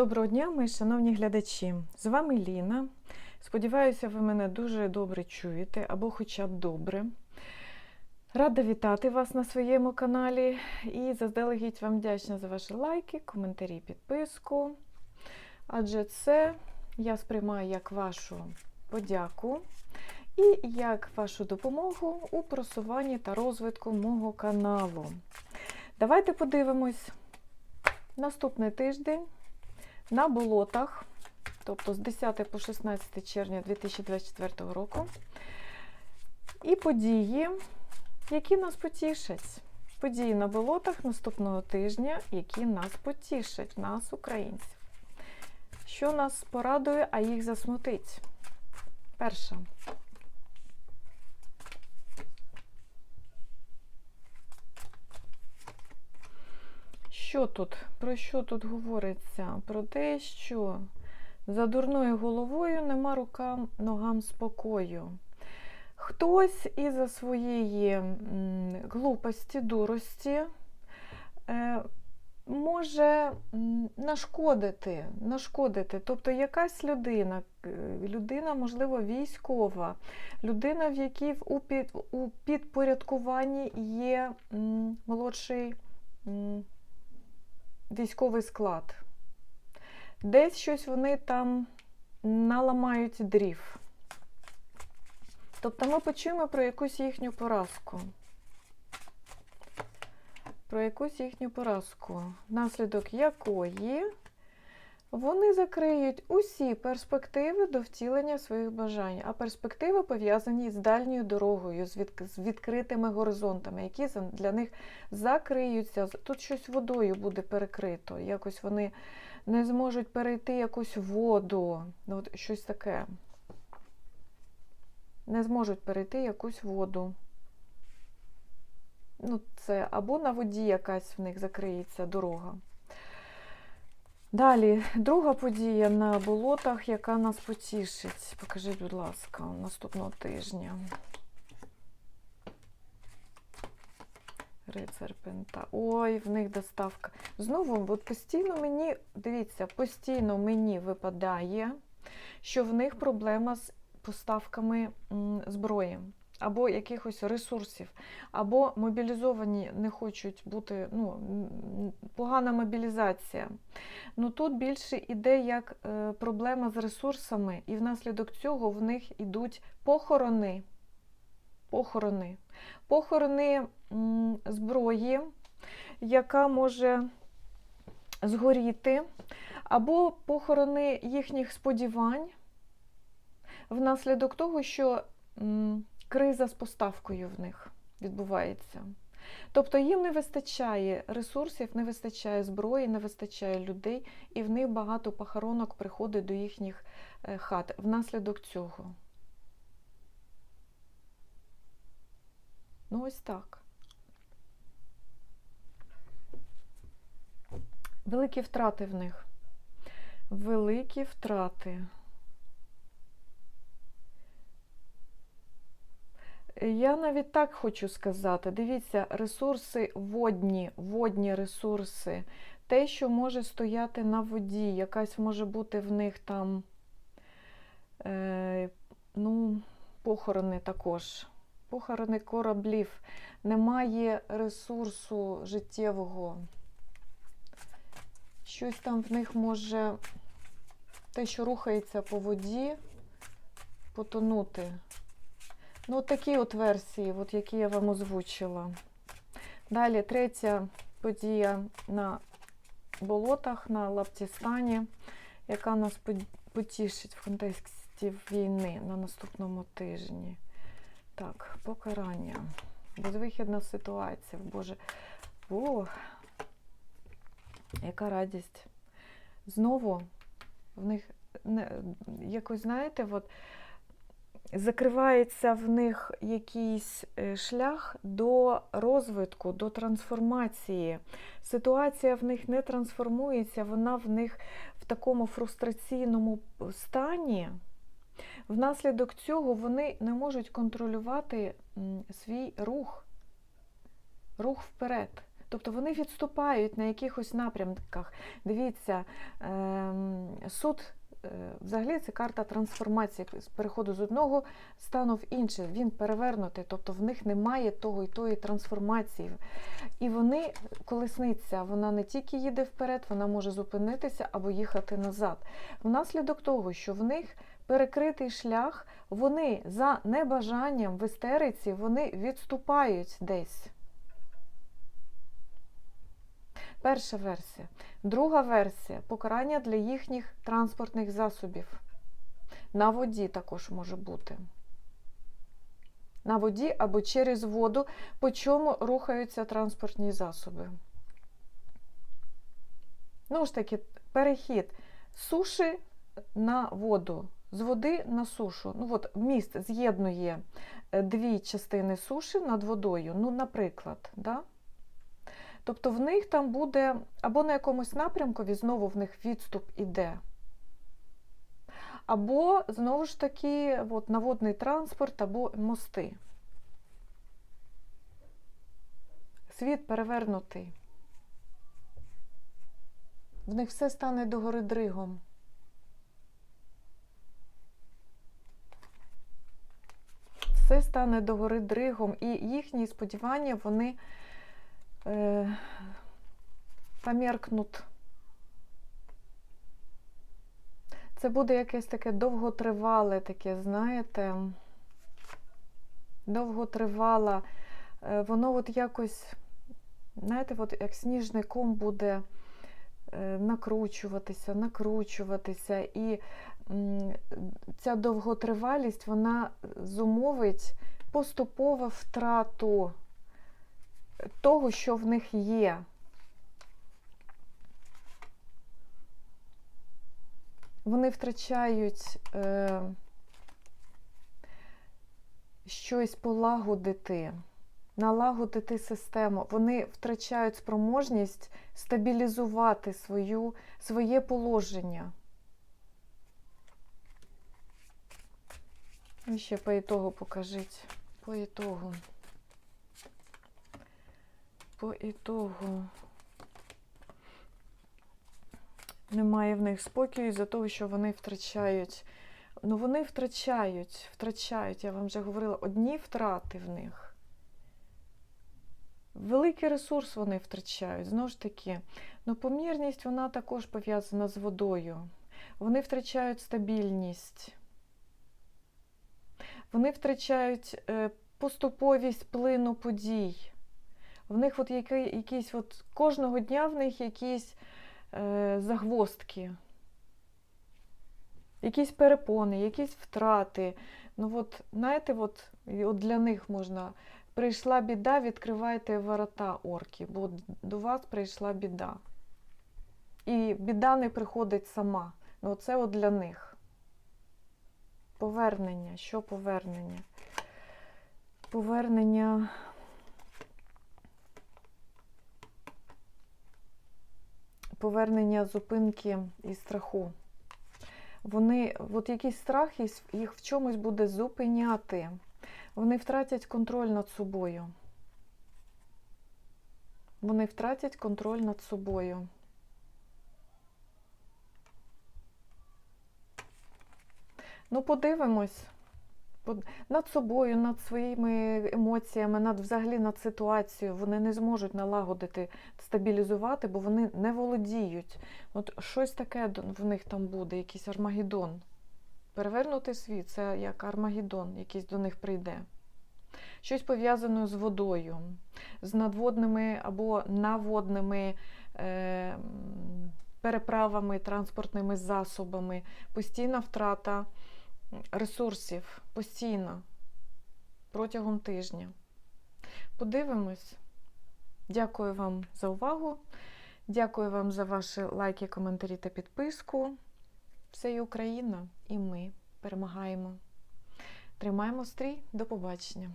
Доброго дня, мої шановні глядачі! З вами Ліна. Сподіваюся, ви мене дуже добре чуєте або хоча б добре. Рада вітати вас на своєму каналі і заздалегідь вам вдячна за ваші лайки, коментарі, підписку. Адже це я сприймаю як вашу подяку і як вашу допомогу у просуванні та розвитку мого каналу. Давайте подивимось наступний тиждень на болотах, тобто з 10 по 16 червня 2024 року. І події, які нас потішать. Події на болотах наступного тижня, які нас потішать, нас, українців. Що нас порадує, а їх засмутить? Перша. Що тут? Про що тут говориться? Про те, що за дурною головою нема рукам ногам спокою. Хтось із-за своєї глупості, дурості е, може нашкодити, нашкодити. Тобто якась людина, е, людина, можливо, військова, людина, в якій у підпорядкуванні є молодший. Військовий склад. Десь щось вони там наламають дрів. Тобто ми почуємо про якусь їхню поразку. Про якусь їхню поразку, внаслідок якої вони закриють усі перспективи до втілення своїх бажань, а перспективи пов'язані з дальньою дорогою, з, від, з відкритими горизонтами, які для них закриються. Тут щось водою буде перекрито, якось вони не зможуть перейти якусь воду, ну, от щось таке. Не зможуть перейти якусь воду. Ну, це або на воді якась в них закриється дорога. Далі, друга подія на болотах, яка нас потішить. Покажіть, будь ласка, наступного тижня. Рицар Пента. Ой, в них доставка. Знову, от постійно мені, дивіться, постійно мені випадає, що в них проблема з поставками зброї або якихось ресурсів, або мобілізовані не хочуть бути, ну, погана мобілізація. Ну Тут більше іде як е, проблема з ресурсами, і внаслідок цього в них йдуть похорони. Похорони, похорони зброї, яка може згоріти, або похорони їхніх сподівань, внаслідок того, що криза з поставкою в них відбувається. Тобто їм не вистачає ресурсів, не вистачає зброї, не вистачає людей, і в них багато похоронок приходить до їхніх е, хат внаслідок цього. Ну, ось так. Великі втрати в них. Великі втрати. Я навіть так хочу сказати: дивіться, ресурси водні, водні ресурси, те, що може стояти на воді, якась може бути в них там е, ну, похорони також. Похорони кораблів. Немає ресурсу життєвого. Щось там в них може, те, що рухається по воді, потонути. Ну, от такі от версії, от які я вам озвучила. Далі третя подія на болотах, на Лаптістані, яка нас потішить в контексті війни на наступному тижні. Так, покарання. Безвихідна ситуація. Боже. О, яка радість. Знову в них не, якось, знаєте, от закривається в них якийсь е, шлях до розвитку, до трансформації. Ситуація в них не трансформується, вона в них в такому фрустраційному стані. Внаслідок цього вони не можуть контролювати свій рух, рух вперед. Тобто вони відступають на якихось напрямках. Дивіться, ем, суд взагалі це карта трансформації, з переходу з одного стану в інший. Він перевернутий, тобто в них немає того і тої трансформації. І вони, колесниця, вона не тільки їде вперед, вона може зупинитися або їхати назад. Внаслідок того, що в них перекритий шлях, вони за небажанням в істериці вони відступають десь. Перша версія. Друга версія покарання для їхніх транспортних засобів. На воді також може бути. На воді або через воду, по чому рухаються транспортні засоби. Ну ж таки, перехід суші на воду, з води на сушу. Ну от Міст з'єднує е, дві частини суші над водою. Ну, наприклад, да? Тобто в них там буде або на якомусь напрямкові, знову в них відступ іде. Або, знову ж таки, от, наводний транспорт або мости. Світ перевернутий. В них все стане догори дригом. Все стане догори дригом, і їхні сподівання, вони е, померкнуть. Це буде якесь таке довготривале, таке, знаєте, довготривала. Е, Воно от якось, знаєте, от як сніжником буде е, накручуватися, накручуватися. І ця довготривалість, вона зумовить поступову втрату того, що в них є. Вони втрачають е, щось полагодити, налагодити систему. Вони втрачають спроможність стабілізувати свою, своє положення. І ще по ітогу покажіть. По ітогу. По ітогу. Немає в них спокою за того, що вони втрачають. Ну, вони втрачають, втрачають, я вам вже говорила, одні втрати в них. Великий ресурс вони втрачають. Знову ж таки, ну, помірність вона також пов'язана з водою. Вони втрачають стабільність. Вони втрачають е, поступовість плину подій. В них от який, якісь от кожного дня в них якісь е, загвоздки, якісь перепони, якісь втрати. Ну от, знаєте, от, от для них можна. Прийшла біда, відкривайте ворота орки, бо до вас прийшла біда. І біда не приходить сама. Ну, це от для них. Повернення. Що повернення? Повернення. Повернення зупинки і страху. Вони, от якийсь страх їх в чомусь буде зупиняти. Вони втратять контроль над собою. Вони втратять контроль над собою. Ну, подивимось над собою, над своїми емоціями, над взагалі над ситуацією. Вони не зможуть налагодити, стабілізувати, бо вони не володіють. От щось таке в них там буде, якийсь Армагеддон. Перевернутий світ це як Армагеддон, якийсь до них прийде. Щось пов'язане з водою, з надводними або наводними е, переправами, транспортними засобами, постійна втрата ресурсів постійно протягом тижня. Подивимось. Дякую вам за увагу. Дякую вам за ваші лайки, коментарі та підписку. Все і Україна, і ми перемагаємо. Тримаємо стрій. До побачення!